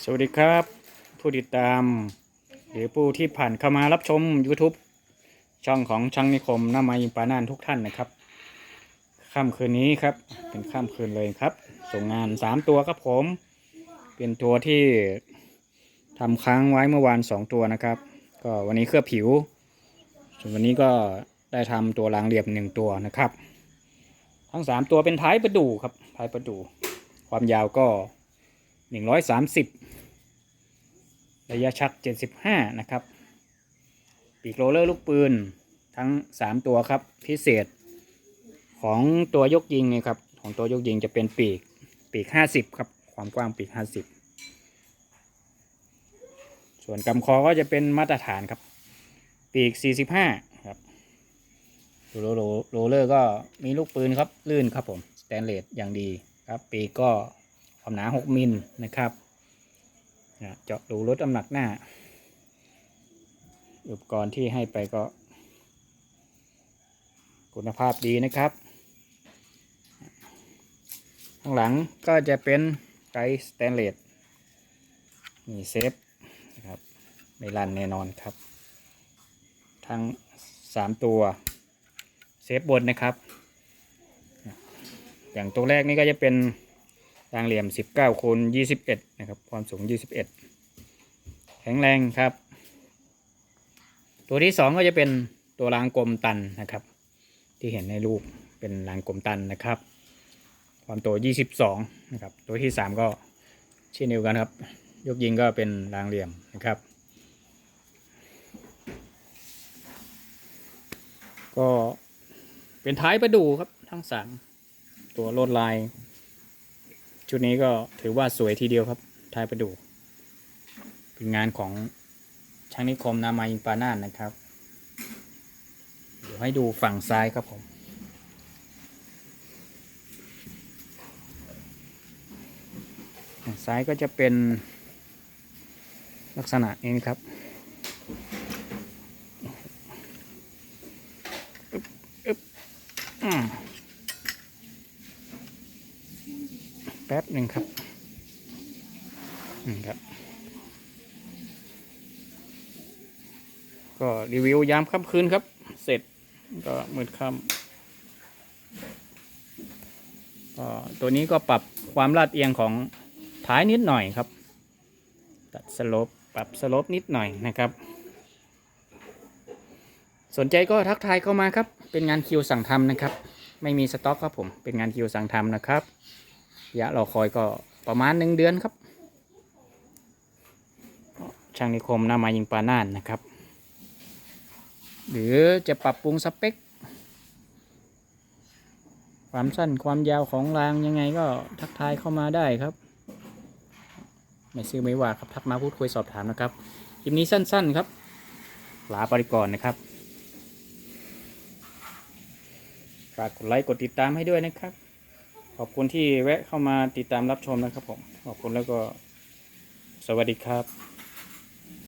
สวัสดีครับ ผู้ติดตาม หรือผู้ที่ผ่านเข้ามารับชม YouTube ช่องของช่างนิคมน้ามายิงปานานทุกท่านนะครับค่ำคืนนี้ครับ เป็นค่ำคืนเลยครับ ส่งงานสามตัวครับผม เป็นตัวที่ทำค้างไว้เมื่อวานสองตัวนะครับ ก็วันนี้เคลือบผิว ส่วนวันนี้ก็ได้ทำตัวรางเหลี่ยมหนึ่งตัวนะครับ ทั้งสามตัวเป็นท้ายประดูครับท้ายประดู ความยาวก็ หนึ่งร้อยสามสิบระยะชักเจ็ดสิบห้านะครับ ปีกโรลเลอร์ลูกปืนทั้งสามตัวครับพิเศษ ของตัวยกยิงนี่ครับของตัวยกยิงจะเป็นปีกปีกห้าสิบครับความกว้างปีกห้าสิบส่วนกำคอก็จะเป็นมาตรฐานครับ ปีกสี่สิบห้าครับโรโรโรลเลอร์ก็มีลูกปืนครับ ลื่นครับผม สแตนเลสอย่างดีครับ ปีกก็ ความหนา6มิลนะครับเจาะรูลดน้ำหนักหน้า อุปกรณ์ที่ให้ไปก็ คุณภาพดีนะครับ ข้างหลังก็จะเป็นไกด์สแตนเลสมีเซฟนะครับไม่ลั่นแน่นอนครับ ทั้ง 3 ตัวเซฟบนนะครับ อย่างตัวแรกนี่ก็จะเป็น รางเหลี่ยม 19คูณ21 นะครับ ความสูง 21 แข็งแรงครับ ตัวที่ 2 ก็จะเป็นตัวรางกลมตันนะครับ ที่เห็นในรูปเป็นรางกลมตันนะครับ ความตัว22 นะครับ ตัวที่ 3 ก็เช่นเดียวกันครับ ยกยิงก็เป็นรางเหลี่ยมนะครับ ก็เป็นท้ายประดูครับทั้งสามตัวลวดลาย ชุดนี้ก็ถือว่าสวยทีเดียวครับทายประดูเป็นงานของช่างนิคมนามายิงปาน่านนะครับ เดี๋ยวให้ดูฝั่งซ้ายครับผมฝั่งซ้ายก็จะเป็นลักษณะนี้ครับอืมแป๊บหนึ่งครับอืมครับ ก็รีวิวยามค่ำคืนครับ เสร็จก็มืดค่ำก็ตัวนี้ก็ปรับความลาดเอียงของท้ายนิดหน่อยครับ ตัดสลปปรับสลปนิดหน่อยนะครับ สนใจก็ทักทายเข้ามาครับ เป็นงานคิวสั่งทำนะครับ ไม่มีสต็อกครับผม เป็นงานคิวสั่งทำนะครับ ระยะรอคอยก็ประมาณหนึ่งเดือนครับ ช่างนิคมนามายิงปลาน่านนะครับ หรือจะปรับปรุงสเปค ความสั้นความยาวของรางยังไงก็ทักทายเข้ามาได้ครับไม่ซื้อไม่ว่าครับทักมาพูดคุยสอบถามนะครับคลิปนี้สั้นๆครับ ลาไปก่อนนะครับฝากกดไลค์กดติดตามให้ด้วยนะครับ อบคุณที่แวะเข้ามาติดตามรับชมนะครับผม ขอบคุณแล้วก็สวัสดีครับ